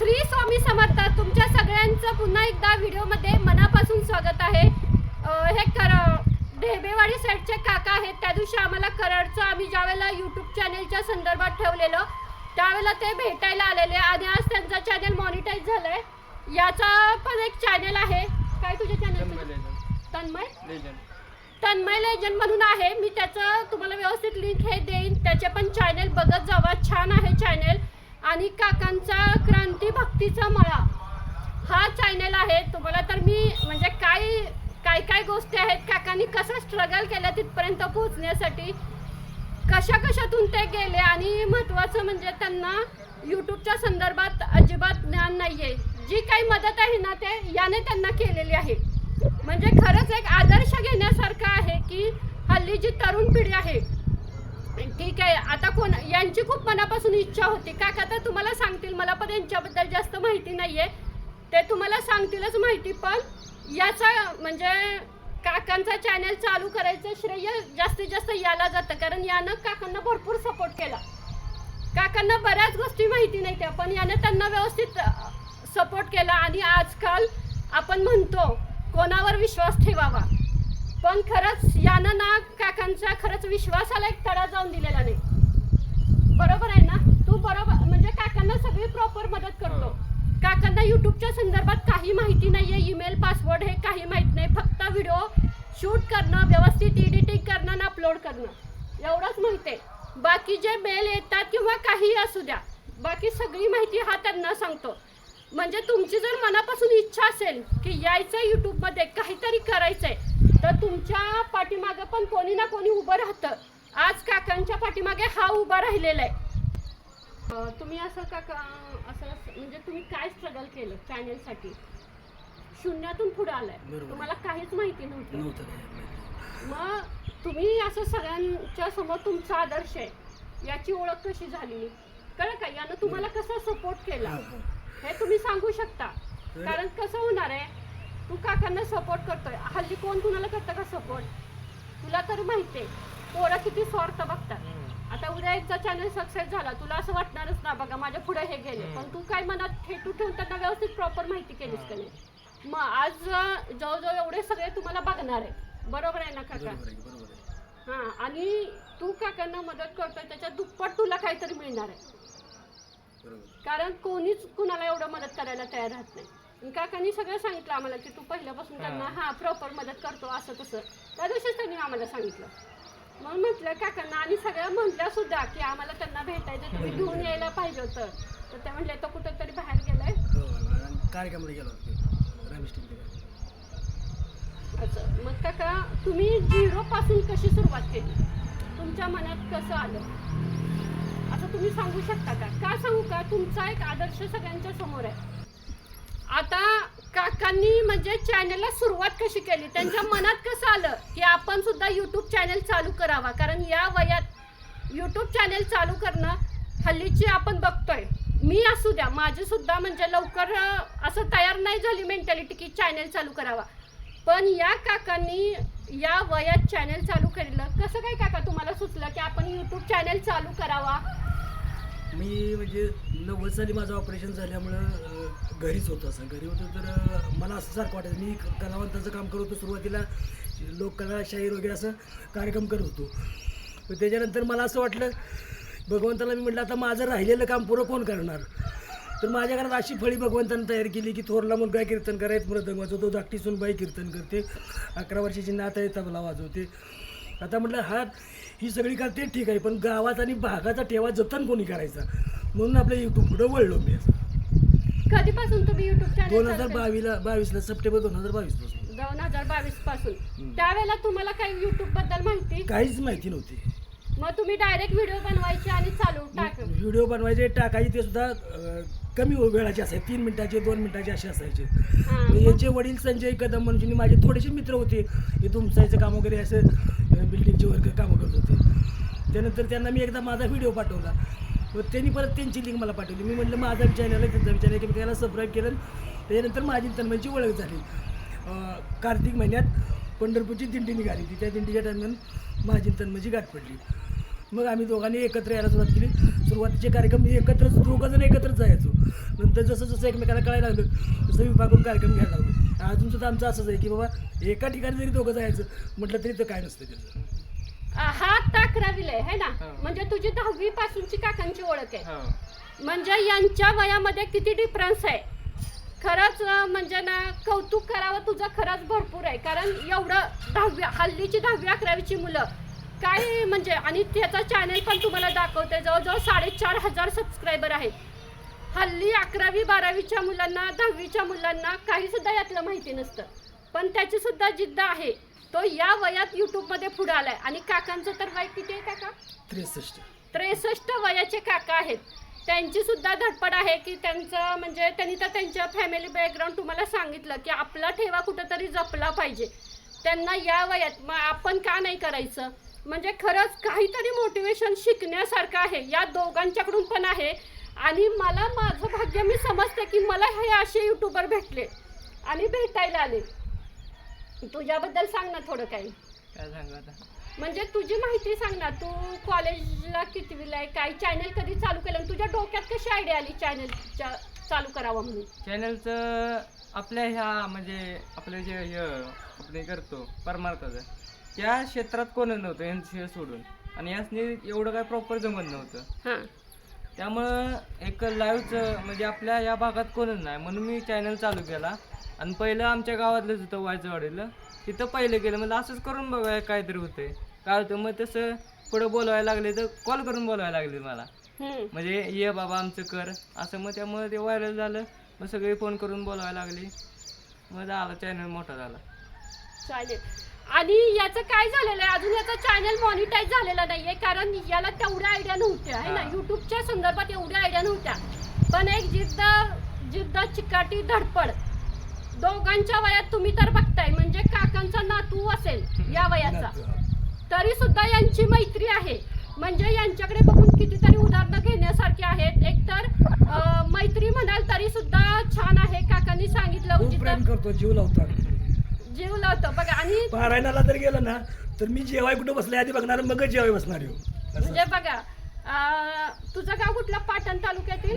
श्री स्वामी समर्थ तुमच्या सगळ्यांचं पुन्हा एकदा व्हिडिओमध्ये मनापासून स्वागत आहे. हे कर ढेबेवाडी साईडचे काका आहेत. त्या दिवशी आम्हाला कराडचं आम्ही ज्यावेळेला यूट्यूब चॅनेलच्या संदर्भात ठेवलेलं त्यावेळेला ते भेटायला आलेले आणि आज त्यांचा चॅनल मॉनिटाईज झालंय. याचा पण एक चॅनल आहे. काय तुझ्या चॅनल तन्मय तन्मय? लेजन म्हणून आहे. मी त्याचं तुम्हाला व्यवस्थित लिंक हे देईन. त्याचे पण चॅनल बघत जावा. छान आहे चॅनल आणि काकांचा क्रांती भक्तीचा मळा. हा चॅनल आहे. तुम्हाला तर मी म्हणजे काय काय काय गोष्टी आहेत? काकांनी कसं स्ट्रगल केलं तिथपर्यंत पोहोचण्यासाठी? कशा कशातून ते गेले? आणि महत्त्वाचं म्हणजे त्यांना यूट्यूबच्या संदर्भात अजिबात ज्ञान नाही आहे जी काही मदत आहे ना ते याने त्यांना केलेली आहे. म्हणजे खरंच एक आदर्श घेण्यासारखं आहे की हल्ली जी तरुण पिढी आहे ठीक आहे आता कोण यांची खूप मनापासून इच्छा होती. काका तर तुम्हाला सांगतील मला पण यांच्याबद्दल जास्त माहिती नाही आहे ते तुम्हाला सांगतीलच माहिती पण याचा म्हणजे काकांचा चॅनल चालू करायचं श्रेय जास्तीत जास्त याला जातं. कारण यानं काकांना भरपूर सपोर्ट केला. काकांना बऱ्याच गोष्टी माहिती नाही त्या पण यानं त्यांना व्यवस्थित सपोर्ट केला. आणि आजकाल आपण म्हणतो कोणावर विश्वास ठेवावा? पण खरंच यानं ना काकांचा खरंच विश्वासाला एक तडा जाऊन दिलेला नाही. बरोबर आहे ना? तू बरोबर म्हणजे काकांना सगळी प्रॉपर मदत करतो. काकांना युट्यूबच्या संदर्भात काही माहिती नाहीये ईमेल पासवर्ड हे काही माहीत नाही. फक्त व्हिडिओ शूट करणं व्यवस्थित एडिटिंग करणं आणि अपलोड करणं. एवढंच माहिती आहे. बाकी जे मेल येतात किंवा काही असू द्या बाकी सगळी माहिती हा त्यांना सांगतो. म्हणजे तुमची जर मनापासून इच्छा असेल की यायचं यूट्यूबमध्ये काहीतरी करायचंय तर तुमच्या पाठीमागं पण कोणी ना कोणी उभं राहतं. आज काकांच्या पाठीमागे हा उभा राहिलेला आहे. तुम्ही असं काका असं म्हणजे तुम्ही काय स्ट्रगल केलं चॅनेलसाठी शून्यातून पुढे आलाय. तुम्हाला काहीच माहिती नव्हतं. मग तुम्ही असं सगळ्यांच्या समोर तुमचा आदर्श आहे. याची ओळख कशी झाली? कळलं का? यानं तुम्हाला कसं सपोर्ट केला. हे तुम्ही सांगू शकता. कारण कसं होणार आहे? तू काकांना सपोर्ट करतोय. हल्ली कोण कुणाला करतं का सपोर्ट तुला तर माहिती आहे. पोरं किती स्वार्थ बघतात. आता उद्या एकदा चॅनल सक्सेस झाला तुला असं वाटणारच ना बघा माझ्या पुढे हे गेले. पण तू काय मनात ठेटू ठेवून त्यांना व्यवस्थित प्रॉपर माहिती केलीस का नाही? मग आज जवळजवळ एवढे सगळे तुम्हाला बघणार आहे. बरोबर आहे ना काका? हा आणि तू काकांना मदत करतोय त्याच्या दुप्पट तुला काहीतरी मिळणार आहे. कारण कोणीच कुणाला एवढं मदत करायला तयार राहत नाही. काकांनी सगळं सांगितलं आम्हाला की तू पहिल्यापासून त्यांना हा प्रॉपर मदत करतो असं तसं. त्या दिवशीच त्यांनी आम्हाला सांगितलं. मग म्हटलं काकांना आणि सगळ्या म्हटल्या सुद्धा की आम्हाला त्यांना भेटायचं तुम्ही घेऊन यायला पाहिजे होतं. तर ते म्हटले कुठं तरी बाहेर गेलाय. कार्यक्रमाला गेलो असं. मग काका तुम्ही झिरो पासून कशी सुरुवात केली? तुमच्या मनात कसं आलं? असं तुम्ही सांगू शकता का? का सांगू का? तुमचा एक आदर्श सगळ्यांच्या समोर आहे. आता काकांनी म्हणजे चॅनलला सुरुवात कशी केली? त्यांच्या मनात कसं आलं की आपण सुद्धा यूट्यूब चॅनल चालू करावा? कारण या वयात यूट्यूब चॅनल चालू करणं हल्लीची आपण बघतोय. मी असू द्या माझी सुद्धा म्हणजे लवकर असं तयार नाही झाली मेंटॅलिटी की चॅनल चालू करावा. पण या काकांनी या वयात चॅनल चालू केलं कसं काय काका तुम्हाला सुचलं की आपण यूट्यूब चॅनल चालू करावा? मी म्हणजे नव्वद साली माझं ऑपरेशन झाल्यामुळं घरीच होतो असं. घरी होतं तर मला असं सारखं वाटायचं. मी कलावंताचं काम करत होतो सुरुवातीला. लोककला शाहीर वगैरे असं कार्यक्रम करत होतो. तर त्याच्यानंतर मला असं वाटलं भगवंताला मी म्हटलं आता माझं राहिलेलं काम पुरं कोण करणार? तर माझ्या घरात अशी फळी भगवंतानं तयार केली की थोरला मुलगा कीर्तन करायत मृदंग वाजवतो. धाकटी सुनबाई कीर्तन करते. अकरा वर्षाची नात आहे तबला वाजवते. आता म्हटलं हा ही सगळी करते ठीक आहे पण गावात आणि भागाचा ठेवा जतन कोणी करायचा? म्हणून आपल्या युट्यूब पुढं वळलो मी कधीपासून तुम्ही युट्यूब चॅनल दोन हजार बावीसला बावीसला सप्टेंबर दोन हजार बावीसपासून दोन हजार बावीसपासून त्यावेळेला तुम्हाला काही युट्यूबबद्दल माहिती? काहीच माहिती नव्हती. मग तुम्ही डायरेक्ट व्हिडिओ बनवायचे आणि चालू टाक. व्हिडिओ बनवायचे टाकायचे ते सुद्धा अं, कमी वेळाचे असायचे. तीन मिनिटाचे दोन मिनिटाचे असे असायचे. हा, मग याचे वडील संजय कदम म्हणून माझे थोडेसे मित्र होते हे तुमचायचं काम वगैरे असं बिल्डिंगचे वर्कर कामं करत होते. त्यानंतर त्यांना मी एकदा माझा व्हिडिओ पाठवला. व त्यांनी परत त्यांची लिंक मला पाठवली. मी म्हटलं माझा चॅनल आहे त्यांचा विचार की मी त्याला सबस्क्राईब केलं त्याच्यानंतर माझी तन्मयची ओळख झाली. कार्तिक महिन्यात पंढरपूरची दिंडी निघाली. ती त्या दिंडीच्या दरम्यान माझी तन्मयची गाठ पडली. मग आम्ही दोघांनी एकत्र यायला सुरुवात केली. सुरुवातीचे कार्यक्रम मी एकत्रच दोघंजण एकत्रच जायचो. नंतर जसं जसं एकमेकाला कळायला लागलं तसं विभागून कार्यक्रम घ्यायला लागलो. अजून सुद्धा आमचं असंच आहे की बाबा एका ठिकाणी जरी दोघं जायचं म्हटलं तरी तर काय नसतं त्याचं. हा आता अकरावीला आहे है ना? हो. म्हणजे तुझी दहावी पासूनची काकांची ओळख आहे. हो. म्हणजे यांच्या वयामध्ये किती डिफरन्स आहे? खरंच अं, म्हणजे ना कौतुक करावं तुझं खरंच भरपूर आहे. कारण एवढं दहावी हल्लीची दहावी अकरावीची मुलं काय म्हणजे आणि त्याचा चॅनल पण तुम्हाला दाखवते. जवळजवळ साडेचार हजार सबस्क्रायबर आहेत. हल्ली अकरावी बारावीच्या मुलांना दहावीच्या मुलांना काही सुद्धा यातलं माहिती नसतं. पण त्याची सुद्धा जिद्द आहे. तो या वयात युट्यूबमध्ये पुढे आलाय. आणि काकांचं तर वय किती आहे काका? त्रेसष्ट. त्रेसष्ट वयाचे काका आहेत. त्यांची सुद्धा धडपड आहे की त्यांचं म्हणजे त्यांनी तर त्यांच्या फॅमिली बॅकग्राऊंड तुम्हाला सांगितलं की आपला ठेवा कुठंतरी जपला पाहिजे. त्यांना या वयात मग आपण का नाही करायचं? म्हणजे खरंच काहीतरी मोटिवेशन शिकण्यासारखं आहे. या दोघांच्याकडून पण आहे. आणि मला माझं भाग्य मी समजते की मला हे असे युट्यूबर भेटले आणि भेटायला आले. तुझ्याबद्दल सांग ना थोडं काही. काय सांगू आता? म्हणजे तुझी माहिती सांग ना तू कॉलेजला कितवीला आहे काय चॅनल कधी चालू केलं? आणि तुझ्या डोक्यात कशी आयडिया आली चॅनल चालू करावं म्हणून? चॅनलचं आपल्या ह्या म्हणजे आपलं जे हे आपण करतो परमार्थाचं त्या क्षेत्रात कोणच नव्हतं एन सी सोडून. आणि यासनी एवढं काय प्रॉपर जमत नव्हतं. हां. त्यामुळं एक लाईव्हचं म्हणजे आपल्या या भागात कोणच नाही. म्हणून मी चॅनल चालू केला. आणि पहिलं आमच्या गावातलंच होतं वायचंवाडीला तिथं पहिलं केलं. म्हणजे असंच करून बघाय काहीतरी होतंय. काय होतं मग तसं पुढं बोलवायला लागले तर कॉल करून बोलवायला लागले मला. म्हणजे ये बाबा आमचं कर. असं मग त्यामुळे ते व्हायरल झालं. मग सगळे फोन करून बोलवायला लागले. मग झाला चॅनल मोठा झाला. चालेल. आणि याचं काय झालेलं आहे? अजून याचा चॅनल मॉनिटाईज झालेला नाहीये कारण याला तेवढ्या आयडिया नव्हत्या आहे ना. युट्यूबच्या संदर्भात एवढ्या आयडिया नव्हत्या. पण एक जिद्द जिद्द चिकाटी धडपड दोघांच्या वयात तुम्ही तर बघताय म्हणजे काकांचा नातू असेल या वयाचा तरी सुद्धा यांची मैत्री आहे. म्हणजे यांच्याकडे बघून कितीतरी उदाहरणं घेण्यासारखी आहेत. एकतर मैत्री म्हणाल तरी सुद्धा छान आहे. काकांनी सांगितलं जीव लावतो जीव लावतो बघा आणि पारायणाला जर गेलं ना तर मी जेवाय कुठं बसले? आधी बघणार मगच जेवाय बसणार येऊ म्हणजे बघा अं, तुझं गाव कुठलं? पाटण तालुक्यातील?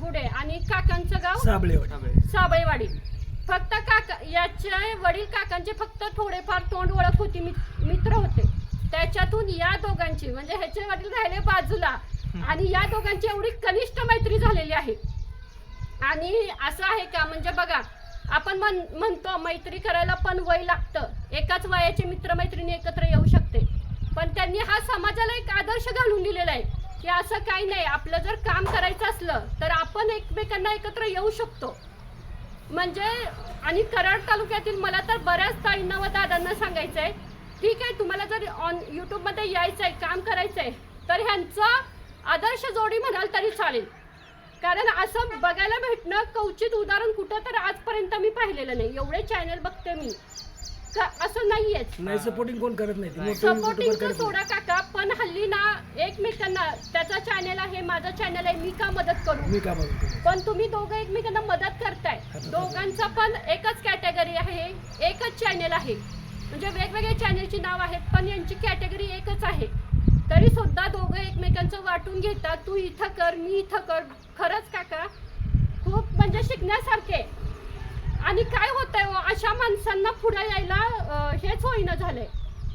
गुडे आणि काकांचं गाव? साबळेवाडी. साबळेवाडी. फक्त काका याचे वडील काकांचे फक्त थोडेफार तोंड ओळख होती. मित- मित्र होते. त्याच्यातून या दोघांची म्हणजे ह्याचे वडील राहिले बाजूला. आणि या दोघांची एवढी कनिष्ठ मैत्री झालेली आहे. आणि असं आहे का? म्हणजे बघा आपण म्हण म्हणतो मैत्री करायला पण वय लागतं. एकाच वयाचे मित्रमैत्रिणी एकत्र येऊ शकते. पण त्यांनी हा समाजाला एक आदर्श घालून दिलेला आहे की असं काही नाही. आपलं जर काम करायचं असलं तर आपण एकमेकांना एकत्र येऊ शकतो. म्हणजे आणि कराड तालुक्यातील मला तर बऱ्याच ताईंना व दादांना सांगायचं आहे ठीक आहे तुम्हाला जर ऑन यूट्यूबमध्ये यायचं आहे काम करायचं आहे तर ह्यांचं आदर्श जोडी म्हणाल तरी चालेल. कारण असं बघायला भेटणं कवचित उदाहरण कुठं तर आजपर्यंत मी पाहिलेलं नाही. एवढे चॅनल बघते मी. का असं नाहीयेच. नाही सपोर्टिंग कोण करत नाही? ते नाही. मोठे YouTuber सपोर्टिंगचं करत सोडा काका पण हल्ली ना एकमेकांना त्याचा चॅनल आहे माझा चॅनल आहे मी का मदत नाही. करू? मी का बघतो पण तुम्ही दोघं एकमेकांना मदत करताय. दोघांचा पण एकच कॅटेगरी आहे एकच चॅनल आहे. म्हणजे वेगवेगळे चॅनलची नाव आहेत पण यांची कॅटेगरी एकच आहे. तरी सुद्धा दोघं एकमेकांचं वाटून घेतात. तू इथं कर मी इथं कर. खरंच काका खूप म्हणजे शिकण्यासारखे. आणि काय होतंय हो, अशा माणसांना पुढे यायला हेच होईना झालंय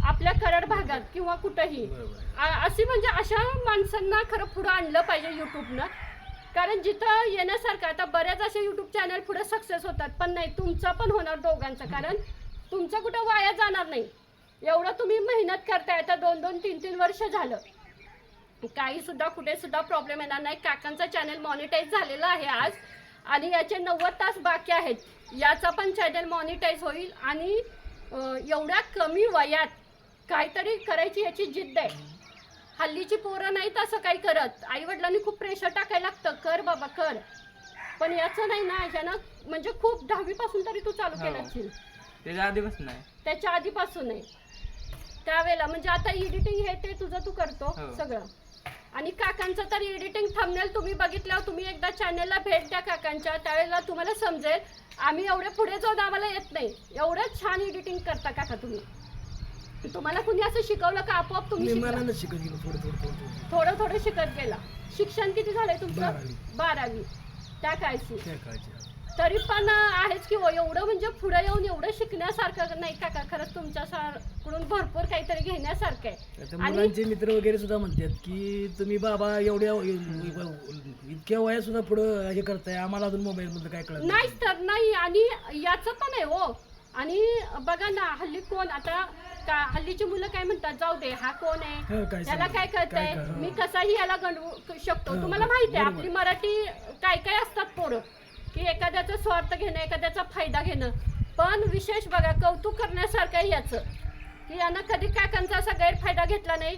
आपल्या कराड भागात किंवा कुठंही. अशी म्हणजे अशा माणसांना खरं पुढं आणलं पाहिजे यूट्यूबनं कारण जिथं येण्यासारखं आता बऱ्याच असे यूट्यूब चॅनल पुढे सक्सेस होतात. पण नाही तुमचं पण होणार दोघांचं. कारण तुमचं कुठं वाया जाणार नाही. एवढं तुम्ही मेहनत करताय आता दोन दोन तीन तीन वर्ष झालं. काही सुद्धा कुठे सुद्धा प्रॉब्लेम येणार नाही. काकांचा चॅनल मॉनिटाईज झालेला आहे आज. आणि याचे नव्वद तास बाकी आहेत. याचा पण चॅनल मॉनिटाईज होईल. आणि एवढ्या कमी वयात काहीतरी करायची याची जिद्द आहे. हल्लीची पोरं नाहीत असं काही करत. आई वडिलांनी खूप प्रेशर टाकायला लागतं. कर बाबा कर. पण याचं नाही ना ह्यानं म्हणजे खूप दहावीपासून तरी तू चालू हो. केलं असेल त्याच्या आधीपासून नाही. त्याच्या आधीपासून आहे त्यावेळेला म्हणजे आता एडिटिंग हे ते तुझं तू करतो हो. सगळं. आणि काकांचं तर एडिटिंग थंबनेल तुम्ही बघितल्यावर तुम्ही एकदा चॅनलला भेट द्या काकांच्या त्यावेळेला तुम्हाला समजेल. आम्ही एवढे पुढे जाऊन आम्हाला येत नाही. एवढं छान एडिटिंग करता काका तुम्ही. तुम्हाला कुणी असं शिकवलं का आपोआप तुम्ही मी शिकला? मनानच शिकत गेलो थोडं थोडं थोडं थोडं. थोडं थोडं शिकत गेला. शिक्षण किती झालंय तुमचं? बारावी. बारावी. त्या काळची. त्या काळची. तरी पण आहेच की हो एवढं म्हणजे पुढे येऊन एवढं शिकण्यासारखं नाही काका खरंच तुमच्याकडून भरपूर काहीतरी घेण्यासारखं आहे. मुलांचे मित्र वगैरे सुद्धा म्हणतात की तुम्ही बाबा एवढ्या इतक्या वयात सुद्धा पुढं हे करताय आम्हाला अजून मोबाईल मधलं काय कळत नाहीच तर नाही आणि याचं पण आहे हो. आणि बघा ना हल्ली कोण आता का हल्लीची मुलं काय म्हणतात जाऊ दे हा कोण आहे? हो, त्याला समजत काय नाही. कळतंय? मी कसाही याला गणवू शकतो. हो, तुम्हाला हो, माहिती आहे. आपली मराठी काय काय असतात पोरं? की एखाद्याचा स्वार्थ घेणं एखाद्याचा फायदा घेणं. पण विशेष बघा कौतुक करण्यासारखं आहे याचं. की यानं कधी काकांचा असा गैरफायदा घेतला नाही.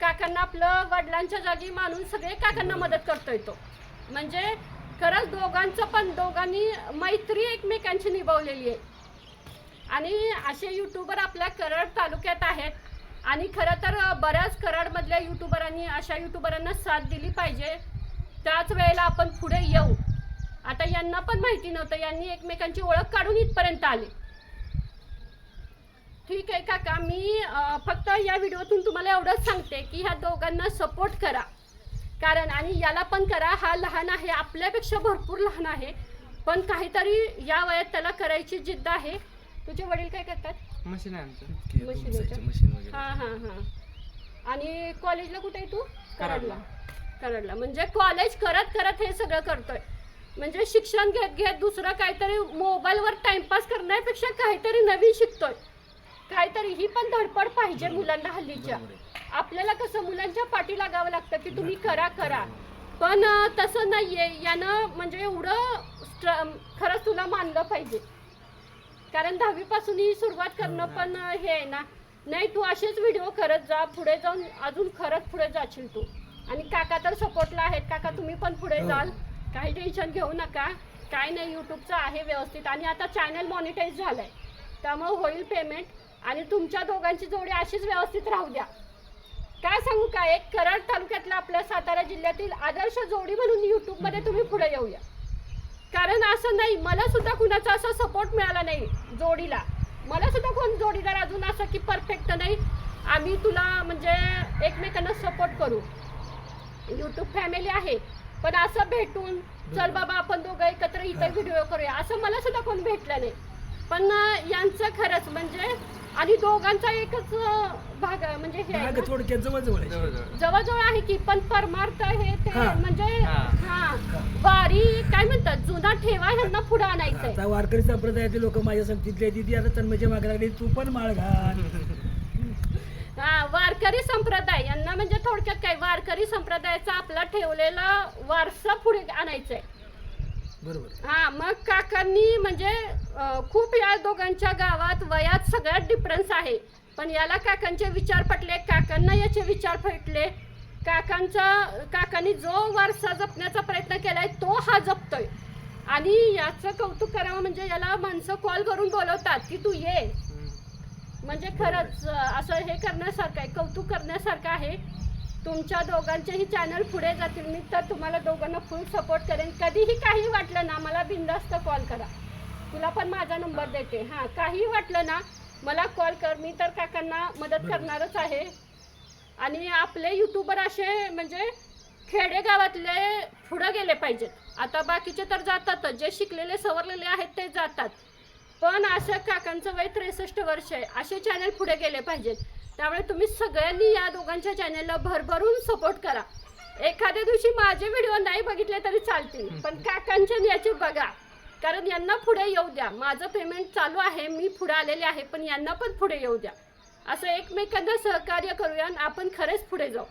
काकांना आपलं वडिलांच्या जागी मानून सगळे काकांना मदत करतोय तो. म्हणजे खरंच दोघांचं पण दोघांनी मैत्री एकमेकांची निभावलेली आहे. आणि असे युट्यूबर आपल्या कराड तालुक्यात आहेत. आणि खरं तर बऱ्याच कराडमधल्या युट्यूबरांनी अशा युट्यूबरांना साथ दिली पाहिजे. त्याच वेळेला आपण पुढे येऊ. आता यांना पण माहिती नव्हतं यांनी एकमेकांची ओळख काढून इथपर्यंत आले. ठीक आहे काका मी फक्त या व्हिडिओतून तुम्हाला एवढंच सांगते की ह्या दोघांना सपोर्ट करा. कारण आणि याला पण करा हा लहान आहे आपल्यापेक्षा भरपूर लहान आहे पण काहीतरी या वयात त्याला करायची जिद्द आहे. तुझे वडील काय करतात? मशीन आहे आमचं. मशीन हां हां हां. आणि कॉलेजला कुठे आहे तू? कराडला. कराडला. कराडला. म्हणजे कॉलेज करत करत हे सगळं करतोय. म्हणजे शिक्षण घेत घेत दुसरं काहीतरी मोबाईलवर टाइमपास करण्यापेक्षा काहीतरी नवीन शिकतोय. काहीतरी ही पण धडपड पाहिजे मुलांना हल्लीच्या. आहे. आपल्याला कसं मुलांच्या पाठी लागावं लागतं की तुम्ही करा करा. पण तसं नाहीये. यानं म्हणजे एवढं स्ट्र खरंच तुला मानलं पाहिजे. कारण दहावीपासून ही सुरुवात करणं पण अं, हे आहे ना. नाही तू असेच व्हिडिओ करत जा. पुढे जाऊन अजून खरंच पुढे जाशील तू. आणि काका तर सपोर्टला आहेत. काका तुम्ही पण पुढे हो. जाल. काही टेन्शन घेऊ नका. काय नाही यूट्यूबचं आहे व्यवस्थित आणि आता चॅनल मॉनिटाईज झालं आहे त्यामुळं होईल पेमेंट आणि तुमच्या दोघांची जोडी अशीच व्यवस्थित राहू द्या. काय सांगू का एक कराड तालुक्यातला आपल्या सातारा जिल्ह्यातील आदर्श जोडी म्हणून यूट्यूबमध्ये तुम्ही पुढे येऊया. कारण असं नाही मला सुद्धा कुणाचा असा सपोर्ट मिळाला नाही जोडीला. मला सुद्धा कोण जोडीदार अजून असं की परफेक्ट नाही. आम्ही तुला म्हणजे एकमेकांना सपोर्ट करू. यूट्यूब फॅमिली आहे. पण असं भेटून चल बाबा आपण दोघं एकत्र इथं व्हिडिओ करूया. असं मला सुद्धा कोण भेटलं नाही. पण यांचं खरंच म्हणजे आणि दोघांचा एकच भाग म्हणजे हे आहे भाग ना. थोडक्यात जवळ जवळ आहे. जवळजवळ. जवळजवळ आहे की पण परमार्थ हे ते हा. म्हणजे हा. वारी काय म्हणतात जुना ठेवा ह्यांना पुढे आणायचंय. आता वारकरी संप्रदायातील लोक माझ्या संगतीतले ती आता तन्मयच्या मागे लागली. तू पण माळ घाल. हा वारकरी संप्रदाय यांना म्हणजे थोडक्यात काय? वारकरी संप्रदायाचा आपला ठेवलेला वारसा पुढे आणायचंय. बरोबर. हा मग काकांनी म्हणजे खूप या दोघांच्या गावात वयात सगळ्यात डिफरन्स आहे. पण याला काकांचे विचार पटले काकांना याचे विचार पटले. काकांचा काकांनी जो वारसा जपण्याचा प्रयत्न केलाय तो हा जपतोय. आणि याचं कौतुक करावं म्हणजे याला माणसं कॉल करून बोलवतात की तू ये. म्हणजे खरंच असं हे करण्यासारखं आहे कौतुक करण्यासारखं आहे. तुमच्या दोघांचेही चॅनल पुढे जातील. मी तर तुम्हाला दोघांना फुल सपोर्ट करेन. कधीही काही वाटलं ना मला बिंदास्त कॉल करा. तुला पण माझा नंबर देते. हां काही वाटलं ना मला कॉल कर. मी तर काकांना मदत करणारच आहे. आणि आपले युट्यूबर असे म्हणजे खेडेगावातले पुढं गेले पाहिजेत. आता बाकीचे तर जातातच. जे शिकलेले सवरलेले आहेत ते जातात. पण असं काकांचं वय त्रेसष्ट वर्ष आहे. असे चॅनल पुढे गेले पाहिजेत. त्यामुळे तुम्ही सगळ्यांनी या दोघांच्या चॅनलला भरभरून सपोर्ट करा. एखाद्या दिवशी माझे व्हिडिओ नाही बघितले तरी चालतील. पण काकांचे आणि याचे बघा. कारण यांना पुढे येऊ द्या. माझं पेमेंट चालू आहे. मी पुढे आलेले आहे. पण यांना पण पुढे येऊ द्या. असं एकमेकांना सहकार्य करूया आणि आपण खरेच पुढे जाऊ.